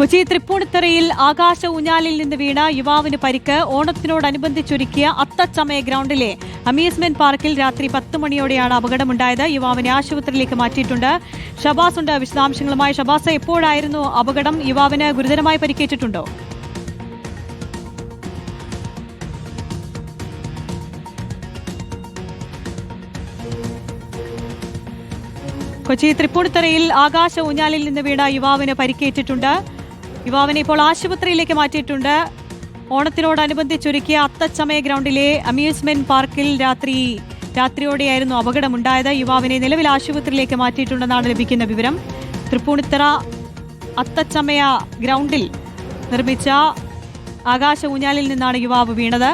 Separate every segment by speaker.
Speaker 1: കൊച്ചി തൃപ്പൂണിത്തറയിൽ ആകാശ ഊഞ്ഞാലിൽ നിന്ന് വീണ യുവാവിന് പരിക്ക് ഓണത്തിനോടനുബന്ധിച്ചൊരുക്കിയ അത്തച്ചമയ ഗ്രൗണ്ടിലെ അമ്യൂസ്മെന്റ് പാർക്കിൽ രാത്രി പത്ത് മണിയോടെയാണ് അപകടമുണ്ടായത്. യുവാവിനെ ആശുപത്രിയിലേക്ക് മാറ്റിയിട്ടുണ്ട്. ഷബാസ് ഉണ്ട്. വിശദാംശങ്ങളുമായി ഷബാസ് എപ്പോഴായിരുന്നു അപകടം? യുവാവിന് ഗുരുതരമായി പരിക്കേറ്റിട്ടുണ്ടോ? കൊച്ചി തൃപ്പൂണിത്തറയിൽ ആകാശ ഊഞ്ഞാലിൽ നിന്ന് വീണ യുവാവിന് പരിക്കേറ്റിട്ടുണ്ട്. യുവാവിനെ ഇപ്പോൾ ആശുപത്രിയിലേക്ക് മാറ്റിയിട്ടുണ്ട്. ഓണത്തിനോടനുബന്ധിച്ചൊരുക്കിയ അത്തച്ചമയ ഗ്രൗണ്ടിലെ അമ്യൂസ്മെന്റ് പാർക്കിൽ രാത്രി രാത്രിയോടെയായിരുന്നു അപകടമുണ്ടായത്. യുവാവിനെ നിലവിൽ ആശുപത്രിയിലേക്ക് മാറ്റിയിട്ടുണ്ടെന്നാണ് ലഭിക്കുന്ന വിവരം. തൃപ്പൂണിത്തറ അത്തച്ചമയ ഗ്രൗണ്ടിൽ നിർമ്മിച്ച ആകാശ ഊഞ്ഞാലിൽ നിന്നാണ് യുവാവ് വീണത്.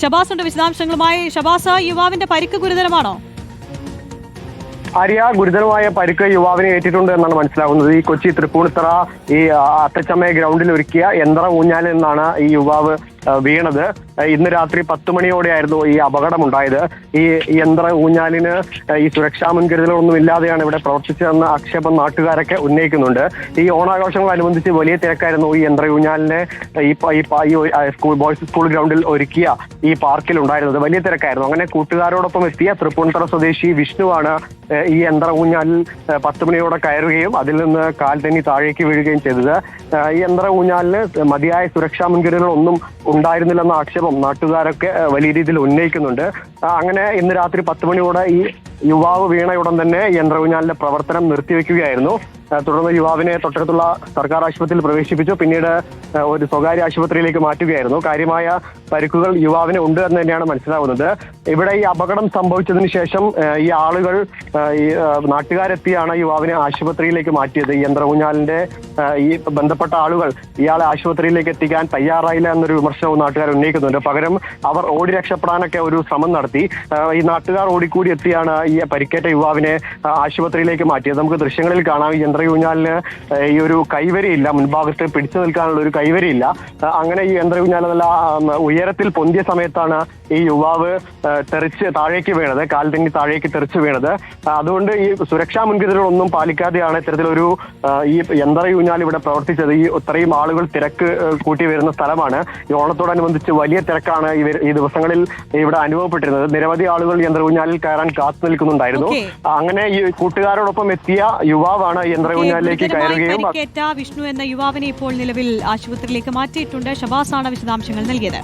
Speaker 1: ഷബാസ് ഉണ്ട് വിശദാംശങ്ങളുമായി. ഷബാസ് യുവാവിന്റെ പരിക്ക് ഗുരുതരമാണോ?
Speaker 2: ആര്യ ഗുരുതരമായ പരിക്ക് യുവാവിനെ ഏറ്റിട്ടുണ്ട് എന്നാണ് മനസ്സിലാകുന്നത്. ഈ കൊച്ചി തൃപ്പൂണിത്തറ ഈ അത്തച്ചമ്മയെ ഗ്രൗണ്ടിൽ ഒരുക്കിയ യന്ത്ര ഊഞ്ഞാലിൽ നിന്നാണ് ഈ യുവാവ് വീണത്. ഇന്ന് രാത്രി പത്ത് മണിയോടെയായിരുന്നു ഈ അപകടം അപകടമുണ്ടായത്. ഈ യന്ത്ര ഊഞ്ഞാലിന് ഈ സുരക്ഷാ മുൻകരുതലൊന്നും ഇല്ലാതെയാണ് ഇവിടെ പ്രവർത്തിച്ചതെന്ന ആക്ഷേപം നാട്ടുകാരൊക്കെ ഉന്നയിക്കുന്നുണ്ട്. ഈ ഓണാഘോഷങ്ങളനുബന്ധിച്ച് വലിയ തിരക്കായിരുന്നു ഈ യന്ത്ര ഊഞ്ഞാലിനെ ഈ സ്കൂൾ ബോയ്സ് സ്കൂൾ ഗ്രൗണ്ടിൽ ഒരുക്കിയ ഈ പാർക്കിൽ ഉണ്ടായിരുന്നത് വലിയ തിരക്കായിരുന്നു. അങ്ങനെ കൂട്ടുകാരോടൊപ്പം എത്തിയ തൃപ്പൂണിത്തറ സ്വദേശി വിഷ്ണുവാണ് ഈ യന്ത്ര ഊഞ്ഞാലിൽ പത്ത് മണിയോടെ കയറുകയും അതിൽ നിന്ന് കാൽ തന്നെ താഴേക്ക് വീഴുകയും ചെയ്തത്. ഈ യന്ത്ര ഊഞ്ഞാലിന് മതിയായ സുരക്ഷാ മുൻകരുതലൊന്നും ഉണ്ടായിരുന്നില്ലെന്ന ആക്ഷേപം നാട്ടുകാരൊക്കെ വലിയ രീതിയിൽ ഉന്നയിക്കുന്നുണ്ട്. അങ്ങനെ ഇന്ന് രാത്രി പത്ത് മണിയോടെ ഈ യുവാവ് വീണയുടൻ തന്നെ യന്ത്രവിഞ്ഞാലിന്റെ പ്രവർത്തനം നിർത്തിവെക്കുകയായിരുന്നു. തുടർന്ന് യുവാവിനെ തൊട്ടടുത്തുള്ള സർക്കാർ ആശുപത്രിയിൽ പ്രവേശിപ്പിച്ചു. പിന്നീട് ഒരു സ്വകാര്യ ആശുപത്രിയിലേക്ക് മാറ്റുകയായിരുന്നു. കാര്യമായ പരിക്കുകൾ യുവാവിന് ഉണ്ട് എന്ന് തന്നെയാണ് മനസ്സിലാവുന്നത്. ഇവിടെ ഈ അപകടം സംഭവിച്ചതിന് ശേഷം ഈ ആളുകൾ ഈ നാട്ടുകാരെത്തിയാണ് യുവാവിനെ ആശുപത്രിയിലേക്ക് മാറ്റിയത്. ഈ യന്ത്രഊഞ്ഞാലിന്റെ ഈ ബന്ധപ്പെട്ട ആളുകൾ ഇയാളെ ആശുപത്രിയിലേക്ക് എത്തിക്കാൻ തയ്യാറായില്ല എന്നൊരു വിമർശനവും നാട്ടുകാർ ഉന്നയിക്കുന്നുണ്ട്. പകരം അവർ ഓടി രക്ഷപ്പെടാനൊക്കെ ഒരു ശ്രമം നടത്തി. ഈ നാട്ടുകാർ ഓടിക്കൂടി എത്തിയാണ് ഈ പരിക്കേറ്റ യുവാവിനെ ആശുപത്രിയിലേക്ക് മാറ്റിയത്. നമുക്ക് ദൃശ്യങ്ങളിൽ കാണാം ഈ യന്ത്രയൂഞ്ഞാലിന് ഈ ഒരു കൈവരിയില്ല. മുൻഭാഗത്ത് പിടിച്ചു നിൽക്കാനുള്ള ഒരു കൈവരിയില്ല. അങ്ങനെ ഈ യന്ത്ര നല്ല ഉയരത്തിൽ പൊന്തിയ സമയത്താണ് ഈ യുവാവ് തെറിച്ച് താഴേക്ക് വീണത്. കാൽ തെന്നി താഴേക്ക് തെറിച്ച് വീണത്. അതുകൊണ്ട് ഈ സുരക്ഷാ മുൻകരുതലുകളൊന്നും പാലിക്കാതെയാണ് ഇത്തരത്തിലൊരു ഈ യന്ത്ര കുഞ്ഞാൽ ഇവിടെ പ്രവർത്തിച്ചത്. ഈ ഇത്രയും ആളുകൾ തിരക്ക് കൂട്ടി വരുന്ന സ്ഥലമാണ്. ഈ ഓണത്തോടനുബന്ധിച്ച് വലിയ തിരക്കാണ് ഈ ഈ ദിവസങ്ങളിൽ ഇവിടെ അനുഭവപ്പെട്ടിരുന്നത്. നിരവധി ആളുകൾ യന്ത്ര കുഞ്ഞാലിൽ കയറാൻ കാത്തു നിൽക്കുന്നുണ്ടായിരുന്നു. അങ്ങനെ ഈ കൂട്ടുകാരോടൊപ്പം എത്തിയ യുവാവാണ് യന്ത്രഊഞ്ഞാലിലേക്ക്
Speaker 1: ഗുരുതരമായി
Speaker 2: കയറുകയും
Speaker 1: പരിക്കേറ്റ വിഷ്ണു എന്ന യുവാവിനെ ഇപ്പോൾ നിലവിൽ ആശുപത്രിയിലേക്ക് മാറ്റിയിട്ടുണ്ട്. ഷബാസാണ് വിശദാംശങ്ങൾ നൽകിയത്.